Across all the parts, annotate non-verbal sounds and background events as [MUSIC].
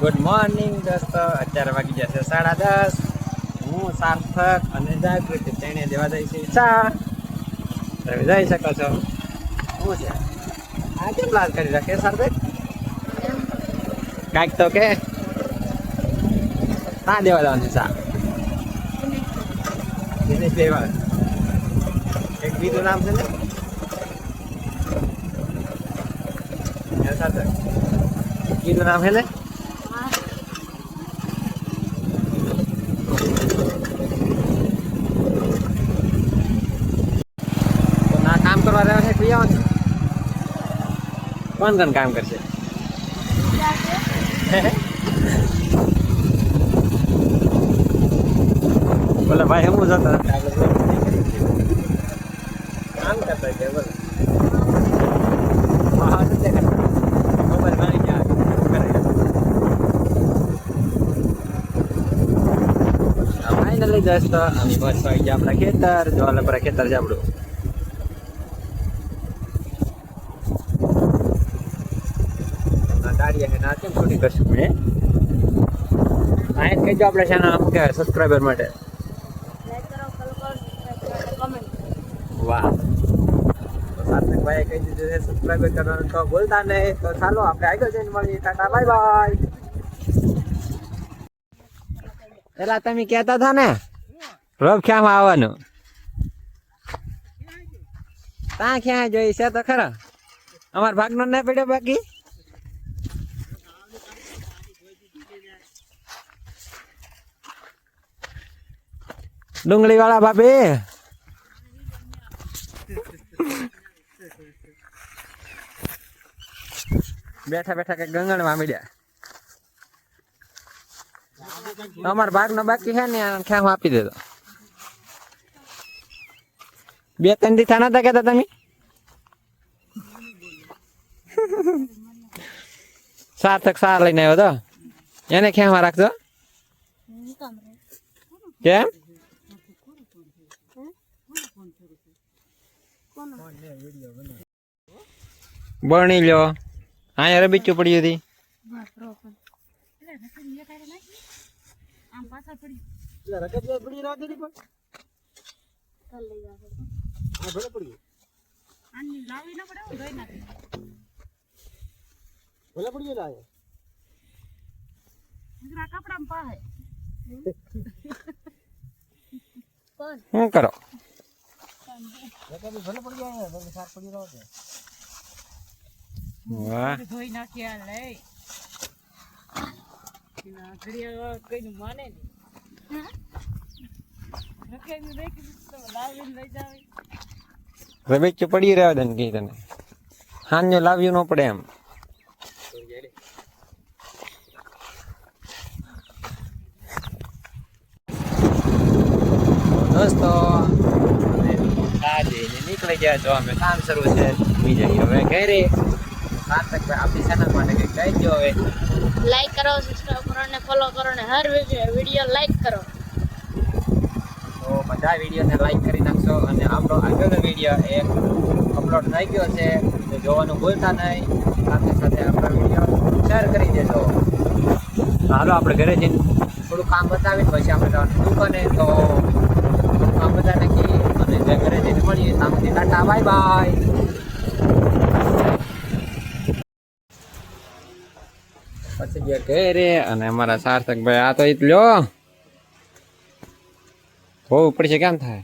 Good morning દોસ્તો. અત્યારે વાગી ગયા છે સાડા દસ. હું સાર્થક અને જાગૃતિ તેને દેવા જાય છે ચા. તમે જઈ શકો છો. શું છે? આ કેમ લાલ કરી રાખે સાર્થક? કાંઈક તો કે ના દેવા જવાનું ચા. દેવા એક બીજું નામ છે ને? સાર્થક. બીજું નામ છે ને તો ના કામ કરવા રહ્યા છે ક્રિયાઓ છે કોણ કોણ કામ કરશે? બોલે, ભાઈ હું જતો કામ કરતા છે. બોલે ફાઇનલી દોસ્તો અમે બસ આવી ગયા આપણા ખેતર જોવાલે પર ખેતર આપણું. કહેવાય સબસ્ક્રાઈબર માટે. વાહ. સાર્થકભાઈએ કહી તમે કહેતા હતા ને, રોબ આવવાનું? ત્યાં ક્યાં જોઈ છે તો ખરા? અમાર ભાગનો ના પડ્યો બાકી? ડુંગળી વાળા ભાભી બેઠા બેઠા કઈ ગંગણમાં મળ્યા અમાર ભાગ નો બાકી છે ને ખ્યા હું આપી દેતો. બે ત્રણ દી થાના હતા કેતા તમે? સાર્થક સાર લઈને આવ્યો તો? એને ખ્યામાં રાખજો. કેમ? બણી લ્યો. અહીંયા રબીચું પડ્યું હતી શું કરો? વાહ. ધોઈ નાખ્યા લે ના ઘડિયા કઈનું માને ને રખેલું રાખી દીધું તો લાવીને માને જાવે રમેશ પડી રહ્યો તને? કઈ તને હાન્યો લાવ્યું ન પડે એમ. દોસ્તો નીકળી ગયા છો અમે. કામ શરૂ છે. બીજા હવે ઘરે. સાર્થક આપણી ચેનલ માટે કઈ કહી દો હવે. લાઈક કરો સબસ્ક્રાઇબ કરો ને ફોલો કરો ને હર વીડિયો લાઈક કરો. તો બધા વિડીયોને લાઈક કરી નાખશો અને આપણો આગળનો વીડિયો એ અપલોડ થઈ ગયો છે. તો જોવાનું ભૂલતા નહીં. સાથે સાથે આપણા વીડિયો શેર કરી દેજો. હાલો આપણે ઘરે જઈને થોડું કામ બતાવીને પછી આપણે જવાનું દુકાને. તો આ કામ નક્કી જે ઘરે જઈને મળીએ. ત્યાં ટાટા, બાય બાય. આ તો ઈ જ લ્યો. હોવું પડશે કેમ થાય?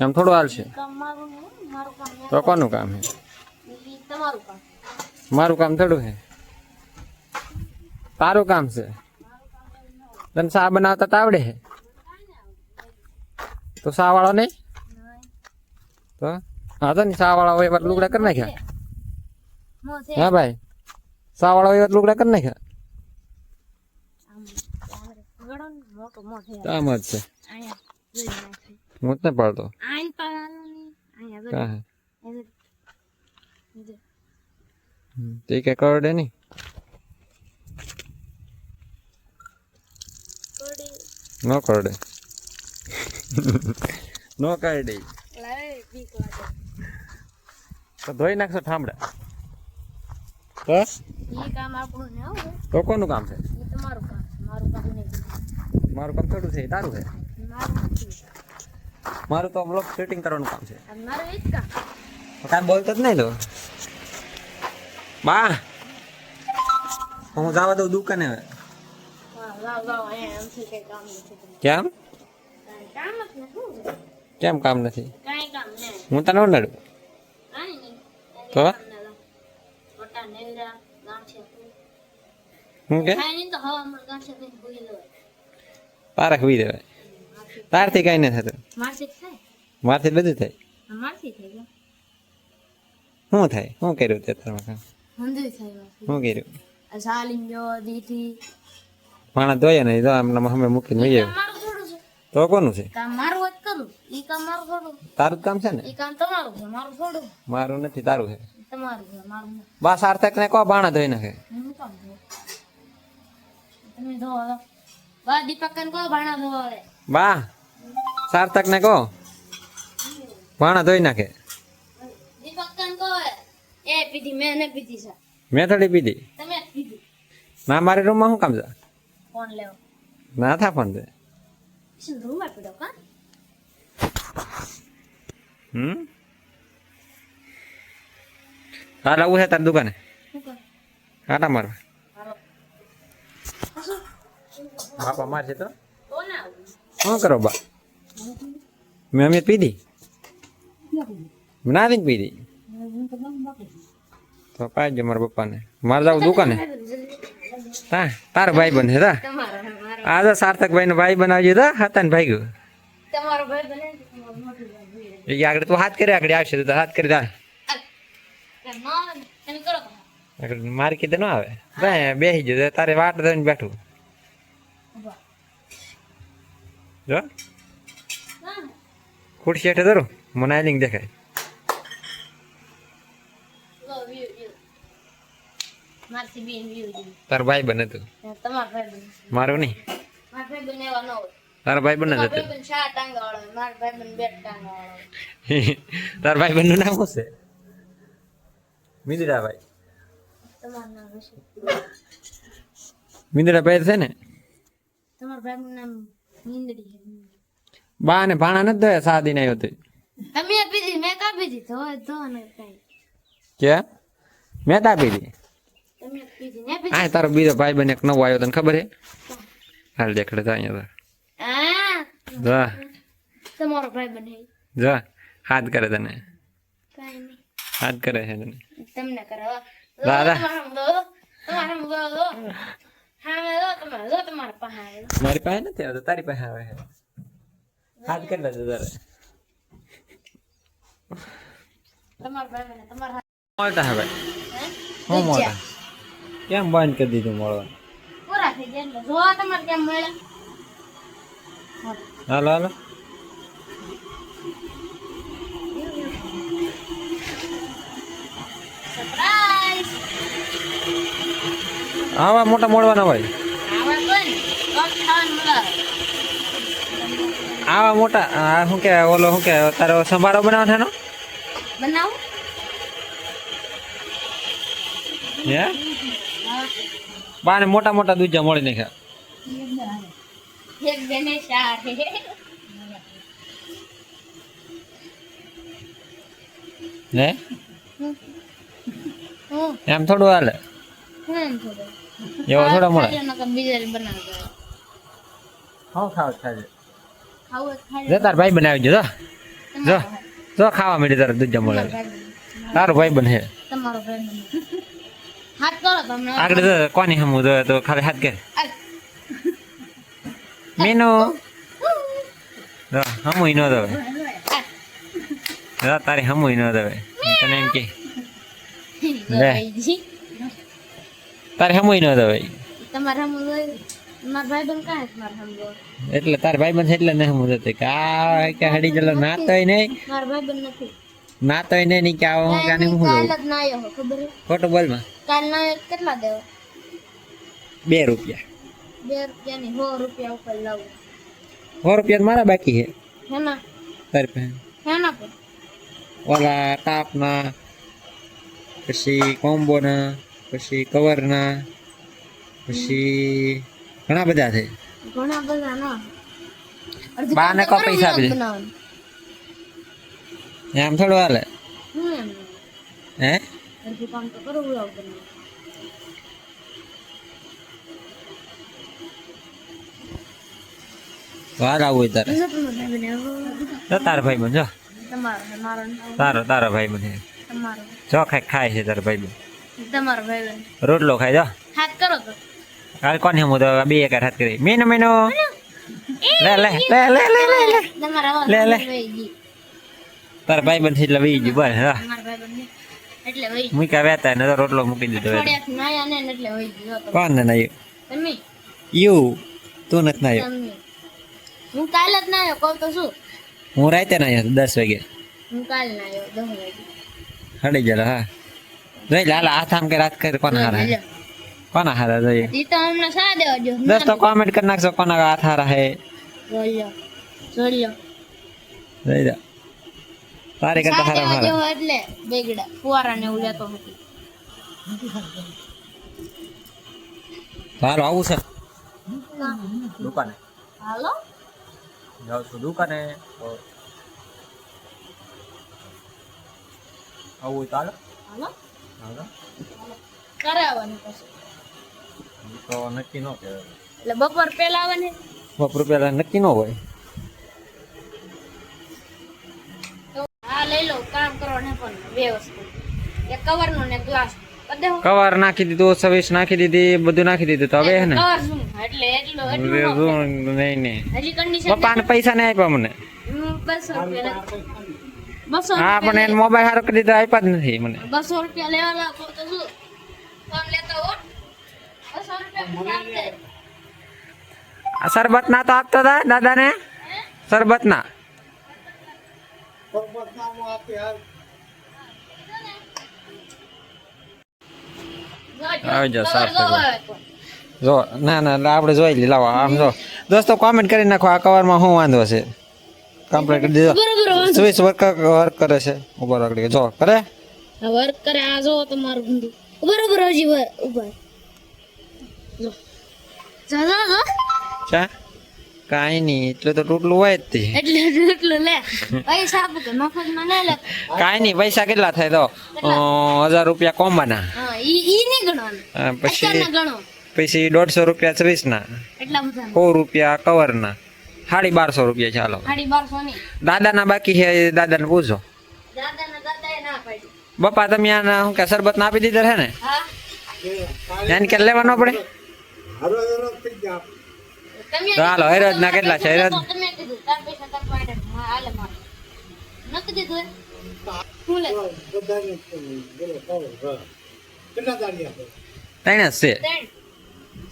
એમ થોડું હાલશે. તો કોનું કામ છે? મારું કામ થોડું છે. તારું કામ છે? તને શા બનાવતા આવડે છે? તો સા વાળો નહીં. તો? હા તો ને શા વાળા હોય એવા લુગડા કરી નાખ્યા? હા ભાઈ. સા વાળા હોય એવા લુગડા કરી નાખ્યા? આમ ને જ છે. હું જ પડતો. હમ, તે કઈ કરડે નહીં? ન કરડે. [LAUGHS] ન કાઢી તો ધોઈ નાખશો ઠામડા તો એ કામ આપણું ને તો કોનું કામ છે? તમારું કામ છે મારું કામ નહીં મારું કામ થોડું છે તારું છે? મારું તો બ્લોક શૂટિંગ કરવાનું કામ છે. કાંઈ બોલતો જ નહીં તો બા! હું જવા દઉં દુકાને હવે. કામ? કેમ કામ ને નથી હું તને ઓલડું તો? હું કે? તારે ખવી દેવાય તારથી કાંઈ નહીં થતું. મારથી બધું થાય. શું થાય શું કર્યું તે તારમાં શું કર્યું? જો માણસ ધોયા નહીં તો આમને અમે મૂકીને છે તો કોનું છે? કામ મારું જ કરું. ઈ કામ મારું થોડું. તારું જ કામ છે ને? ઈ કામ તમારું છે મારું થોડું. મારું નથી તારું છે. તમારું છે મારું. બા સાર્થક ને કહો બાણા ધોઈ નાખે? તમે. બા. બા સાર્થક ને બાણા ધોઈ નાખે. એ પીધી મેં ને પીધી છે. મેં થોડી પીધી. તમે પીધી. ના મારી રૂમમાં શું કામ છે? ફોન લેવો. ના થા ફોન છે શું રૂમમાં પીડો કા હમ હાલ આવું છે તારી દુકાને આટા મારવા બાપા મારશે તો તો શું કરો બા મેં અમે પીધી ના નથી પીધી તો પાડજો મારા પપ્પાને મારે જાવ દુકાને તા તારો ભાઈ બને તા હે, મારો આ તો સાર્થક ભાઈ નો ભાઈ બનાવજો તો હતા ને ભાઈ ગયો તમારો ભાઈ બને. એ આગળ તું હાથ કરી આગળ આવશે તો હાથ કરી દા. મારી કીધે ન આવે. ભાઈ બેસી જજો તારે વાટ ધોઈને બેઠું. જો. ખુરશી હેઠે ધરું મને આઈલિંગ દેખાય. મારથી બેન view જોઈ. ભાઈ બને તું. ને ભાઈ બને. મારું નહીં? મારો ભાઈ બને એવા ન હોય. ભાઈ બને તમારો જતો. ભાઈ ટાંગા વાળો હોય, ભાઈ બને બે ટાંગા વાળો હોય. [LAUGHS] તારા ભાઈ બહેનનું નામ શું છે? મિંદડા ભાઈ તમારું નામ હશે. મિંદડા ભાઈ છે ને? તમારા ભાઈનું નામ મીંદડી બા ને ભાણા નથી ધોયા સાદી આવ્યો તો. તમે પીધી મેં કાપી કઈ. કે મેં કાપી આ તારો બીજો ભાઈ બને એક નવો આવ્યો તને ખબર હે? હાલ દેખાડે તો અહીંયા જા. તમારો ભાઈ બને. જા. હાથ કરે તને. હાથ કરે છે તને. તમને કરો. દાદા. પાસે મારી પાસે નથી આવતો તારી પાસે આવે છે. હાથ કરી લેજો તારે. તમારો ભાઈ? હું મોટા? કેમ બંધ કરી દીધું મળવાનું? પૂરા થઈ ગયા એટલે જોવા તમારે કેમ મળે. હાલો હાલો. આવા મોટા મોડવાના હોય. આવા મોટા આ શું કે ઓલો શું કે તારો સંભારો બનાવવાનો બનાવું? હે હા. બાને મોટા મોટા દૂધા મળી નાખ્યા. એક હે. એમ થોડું હાલે. હું એમ થોડું. એવો થોડા મળે. ખાવ ખાવું ખાજો. જો તાર ભાઈ બનાવી જો. જો. જો ખાવા મળી તારે દૂધ મળે. તમારો ભાઈ બને. તારો ભાઈ બને. તમારો ભાઈ બને. હાથ કરો તમને. આગળ કોની હમું જો તો ખાલી હાથ કે મેનો. હમું. ન દવે. તારી હમું ન દવે. તને એમ કે. તારે હમું ન દવે. તમારા હમ? એટલે તાર ભાઈ બંધ એટલે ને હમું કે આ કે હડી ચલો તો નહીં. મારા ભાઈ બંધ નથી. નાતોય નહીં ની કે આવો કાને હું કાલ જ ના આવ્યો ખબર હે? ખોટું બોલમાં કાલ ના કેટલા દેવા? બે રૂપિયા. બે રૂપિયાની સો રૂપિયા ઉપર લાવું. સો રૂપિયા તો મારા બાકી છે. હેના? તારી પાસે? હેના પર? ઓલા ટાપના પછી કોમ્બોના પછી કવરના પછી ઘણા બધા છે. ઘણા બધા ના. અડધું બા ને કો તો પૈસા કરું આમ થોડું હાલે. હું એમ? હાલ આવું હોય તારે. તારો ભાઈ બન જો. તારો તારો ભાઈ બન તમારો. જો ખાય ખાય છે તારો ભાઈ બન. રોટલો ખાય જો. હાથ કરો તો. હાલ કોને હું તો બે એક હાથ કરી. મેનો મીનો. લે લે લે લે લે લે લે. લે. તારા ભાઈ બંધ એટલે વી ગયું બસ હા. વહી ગઈ. મૂક્યા વેતા ને તો રોટલો મૂકી દીધો વહી. કોણ ને નાયું યુ તું નથી નાયો હું કાલે જ નાયો કહું તો શું? હું રાતે નાયો દસ વાગે. હું કાલ નાયો દસ વાગે. હડી ગયેલો હા. જોઈ લે હાલ હાથ આમ કે રાત કરી કોના હારા હે? કોના હારા જોઈએ? ઈ તો હમણાં સા દેવા જો તો કોમેન્ટ કરી નાખજો કોના હાથ હારા હે. જોઈ જોઈ જોઈ તારી કરતા હારા હારા. એટલે બેગડા ફુવારા ને એવું લેતો હાલો આવું છે. દુકાને. હાલો? જાઉં છું દુકાને. આવું તો હાલો. હાલો? હાલો. કરાવવાનું પછી. તો નક્કી ન કહેવાય. એટલે બપોર પહેલા આવવાની? બપોર પહેલા નક્કી ન હોય. આ કામ કરો ને પણ બે વસ્તુ એક કવરનું. ને ગ્લાસ કવર નાખી દીધું સર્વિસ નાખી દીધી બધું નાખી દીધું તો હવે ને? એટલે એટલું એટલું નહીં નહીં. હજી કન્ડિશન પપ્પાને પૈસા નહીં આપ્યા મને. બસો રૂપિયા હા પણ એને મોબાઈલ સારો કરી દીધો આપ્યા જ નથી મને. બસો રૂપિયા લેવા લાગો તો શું? કામ લેતો હો. બસો રૂપિયા આપી દે. આ શરબત ના તો આપતા હતા દાદા ને આવી જાઓ, સાફ. જો ના ના આપણે જોઈ લઈએ લાવો આમ જો. દોસ્તો કોમેન્ટ કરી નાખો આ કવરમાં શું વાંધો છે? કમ્પ્લીટ કરી દીધો. સ્વિચ વર્ક વર્ક કરે છે. ઊભો આગળ જો કરે? વર્ક કરે આ જો તમારું ઊંધું. બરોબર હજી ઊભા જો. જા જા ચા કાંઈ નહીં એટલે તો તૂટલું હોય જ તે. એટલે એટલું લે. પૈસા આપું કે મફતમાં ના લે. કાંઈ નહીં પૈસા કેટલા થાય તો? હજાર રૂપિયા કોમ્બાના ઈ ઈ નહીં ગણવાનું. પછી ગણો. પછી દોઢસો રૂપિયા સ્વિચના એટલા સો રૂપિયા કવરના. સાડી બારસો રૂપિયા ચાલો. દાદા ના દાદાના બાકી છે દાદા પૂછો. ના ના પાડી. બપ્પા તમે આના શું કે શરબત ના આપી દીધા છે ને? એને કે લેવાનો ન પડે? તો હાલો હેરજ ના કેટલા છે? હેરજ હા ત્રણ જ છે. ત્રણ.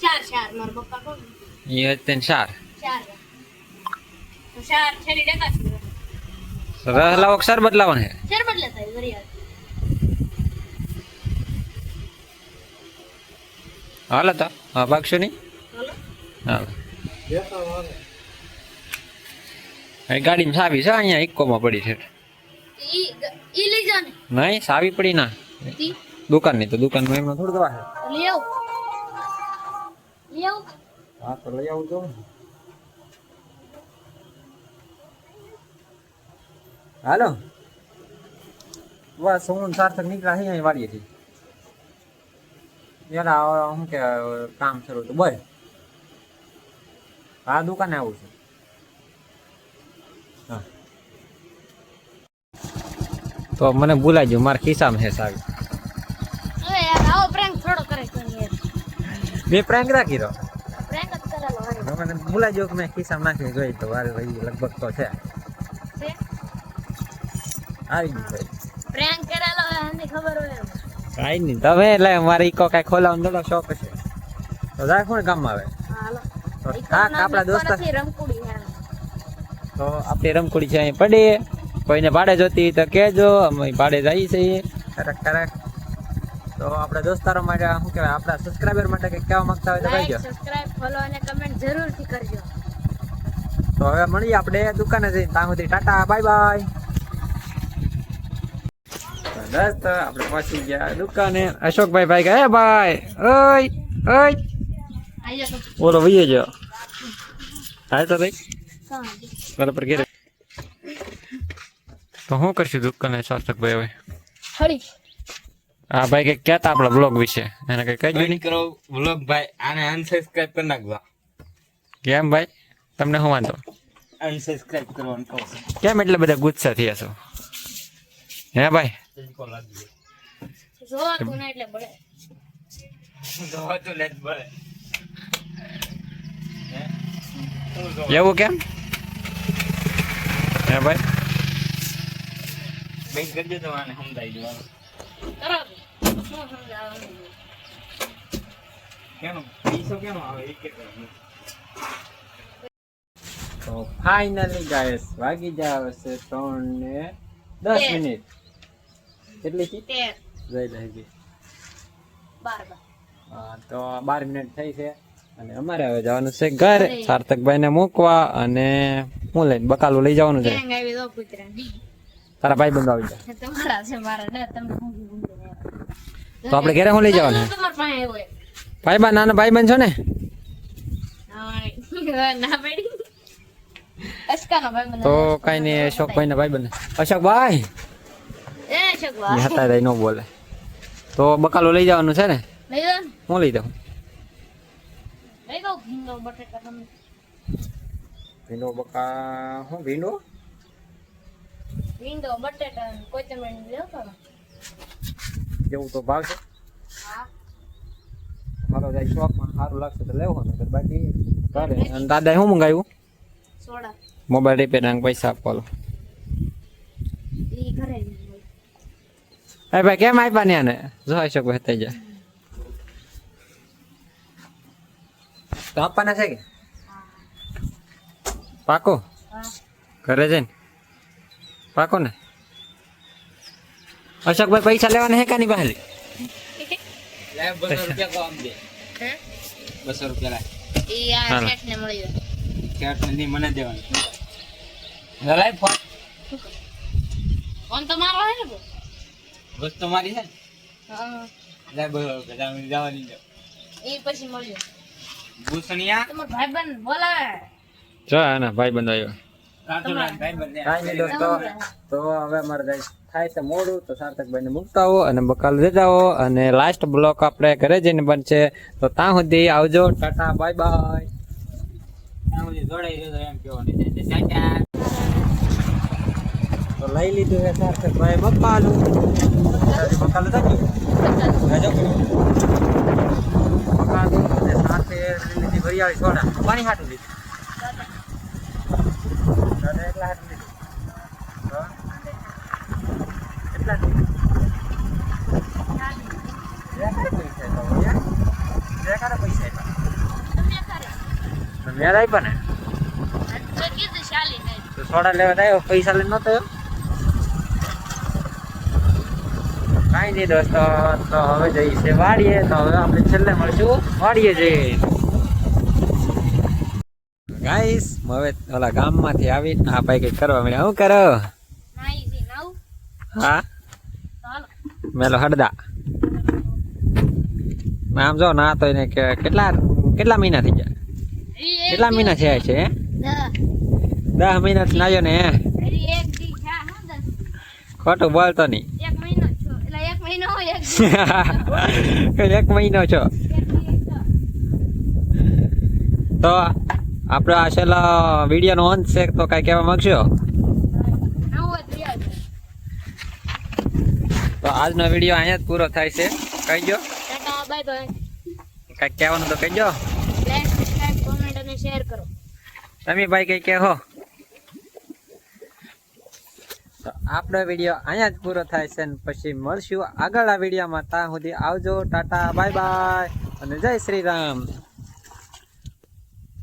ચાર ચાર મારા પપ્પા કોણ? એ ત્રણ ચાર. ચાર. તો ચાર છેલ્લી ડેકા છે. રસ લાવો કે શરબત લાવો ને ચાર બદલે થાય વરી હાલ. હાલો તો હા ભાગશો નહીં? અહીં ગાડીમાં સાવી છે અહીંયા ઇક્કોમાં પડી છે. ઈ ઈ લઈ જા ને નહીં સાવી પડી ના. દુકાન દુકાનની તો દુકાનમાં એમાં થોડું દવા છે. આવ. લઈ આવ. હા તો લઈ આવું તો હાલો. બસ હું સાર્થક નીકળ્યા અહીંયા અહીં વાળીએ છીએ યાર શું કે કામ શરૂ તો બોલ. આ દુકાને આવું છે. હા. તો મને બોલાજો મારા ખિસ્સામાં છે સાવી હવે યાર આવો પ્રેન્ક થોડો કરે છે યાર બે પ્રેન્ક રાખી દો. પ્રેન્ક જ કરેલો હારી મને ભૂલાઈ કે મેં ખિસ્સામાં નાખી જોઈ તો વારે ભાઈ લગભગ તો છે. આવી ગયું પ્રેન્ક કરેલો હોય ખબર હોય એમ. નહીં તમે એટલે મારે ઈકો કાંઈ ખોલાવાનો થોડો શોખ છે. તો જાય કોણ કામમાં આવે. હા, તો તો આપણા. તો રમકુડી છે અહીં પડી. કોઈને ભાડે જોતી તો કહેજો અમે ભાડે જઈએ છીએ. કરેક કરેક તો આપણા દોસ્તારો માટે શું કહેવાય આપણા સબસ્ક્રાઈબર માટે કંઈક કહેવા માંગતા હોય તો કહેજો. સબસ્ક્રાઇબ ફોલો અને કમેન્ટ જરૂરથી કરજો. તો હવે મળીએ આપણે દુકાને જઈને. ત્યાં સુધી ટાટા બાય બાય દોસ્તો આપણે પહોંચી ગયા દુકાને. અશોકભાઈ ભાઈ ગયા ભાઈ ઓય ઓય. તો બોલો વહીએ જો. હાલ તો ભાઈ. કાં બરાબર ઘેરે. તો શું કરશું દુકાને શાસકભાઈ હવે? હળી. આ ભાઈ કંઈક કહેતા આપણા બ્લોગ વિશે. એને કઈ કઈ નહીં. કરો વ્લોગ ભાઈ આને અનસબસ્ક્રાઇબ કરી નાખજો. કેમ ભાઈ? તમને શું વાંધો? અનસબસ્ક્રાઇબ કરવાનું કહું કેમ એટલે બધા ગુસ્સા થયા છો? હે ભાઈ? [LAUGHS] જોવા તું ના એટલે બળે. જોવા તો લેટ ભલે હે? શું જોવા? એવું કેમ હે ભાઈ બેન કરજો તો આને સમજાઈ દેવાનું તરત શું સમજાવવાનું કેનો પૈસો કેનો આવે એ કે તો ફાઇનલી ગાયસ વાગી જાવ છે ત્રણ ને દસ તેર. મિનિટ કેટલી કી તેર જઈ લઈ બાર બાર હા તો બાર મિનિટ થઈ છે અને અમારે હવે જવાનું છે ઘરે. સાર્થકભાઈ ને મૂકવા અને હું લઈને બકાલું લઈ જવાનું છે. તારા ભાઈ બંધ આવી જાય. તો આપણે ઘરે હું લઈ જવાનું. ભાઈ બા નાના ભાઈ બંધ છો ને? તો કઈ નહીં અશોકભાઈ ના ભાઈ બંધ અશોકભાઈ! હતા નો બોલે. તો બકાલો લઈ જવાનું છે ને. હું લઈ દઉં લઈ દો ભીંડો બટેટા તમને ભીંડો બકા હું ભીંડો ભીંડો બટેટા ને કોથમીર લેવો તો ને. જેવું તો ભાવ છે હા મારો જાય શોખમાં સારું લાગશે તો લેવો ને બાકી કરે અને દાદાએ શું મંગાવ્યું સોડા મોબાઈલ રિપેર ના પૈસા આપવાનો ઈ ઘરે. એ ભાઈ કેમ આપ્યા ને આને જો અશોકભાઈ થઈ જાય તો આપવાના છે કે? પાકો? ઘરે જઈને? પાકો ને અશોકભાઈ પૈસા લેવાના હે કાની બહાર બસો રૂપિયા દે બસો લાય મને દેવાની. ફોન. તમારો તો મારો હે ને બો? વસ્તુ છે ને? લાય બસો રૂપિયા જવાની જાવ ઈ પછી મળ્યો ભૂસણિયા. તમાર ભાઈબંધ બોલાવે. જો આના ભાઈબંધ આવ્યો. કાંઈ દોસ્તો. તો હવે અમારે જાય થાય છે મોડું તો સાર્થકભાઈ ને મૂકતા આવો અને બકાલ આવો અને લાસ્ટ બ્લોક આપણે ઘરે જઈને બનશે. તો ત્યાં સુધી આવજો. ટાટા બાય બાય તે લઈ લીધું છે સાર્થકભાઈ બકાલું. બકાલું બકાલું. સાથે લીધી વરિયાળી સોડા. પાણી હાટું લીધું. દાદા એકલા હાટું લીધું. એટલા પૈસા પૈસા આપ્યા તમે મેળ આપ્યા ને સોડા લેવા આવ્યો પૈસા લઈને નતો કાંઈ નહીં દોસ્તો તો હવે જઈએ છે વાડીએ તો હવે આપણે છેલ્લે મળશું વાડીએ જઈએ ગાઈસ હવે ઓલા ગામમાંથી આવી આ ભાઈ કઈ કરવા મળ્યા હું કરો? નાઈ જી નાવ. હા? મેલો હડદા આમ જો ના તો એને કે કેટલા કેટલા મહિના થઈ ગયા? કેટલા મહિના થયા છે? દસ. મહિના થી નાયો ને? ખોટું બોલતો નહીં એક મહિનો છો એટલે [LAUGHS] એક મહિનો દી છો. તો. આપણો આ છેલ્લો વિડીયોનો અંત છે તો કાંઈ કહેવા માંગશો? તો આજનો વીડિયો અહીંયા જ પૂરો થાય છે. બાય બાય કાંઈક કહેવાનું તો શેર કરો. તમે ભાઈ કંઈ કહો તો આપણો વીડિયો અહીંયા જ પૂરો થાય છે ને પછી મળશું આગળ આ વિડીયોમાં. ત્યાં સુધી આવજો, ટાટા, બાય બાય અને જય શ્રી રામ.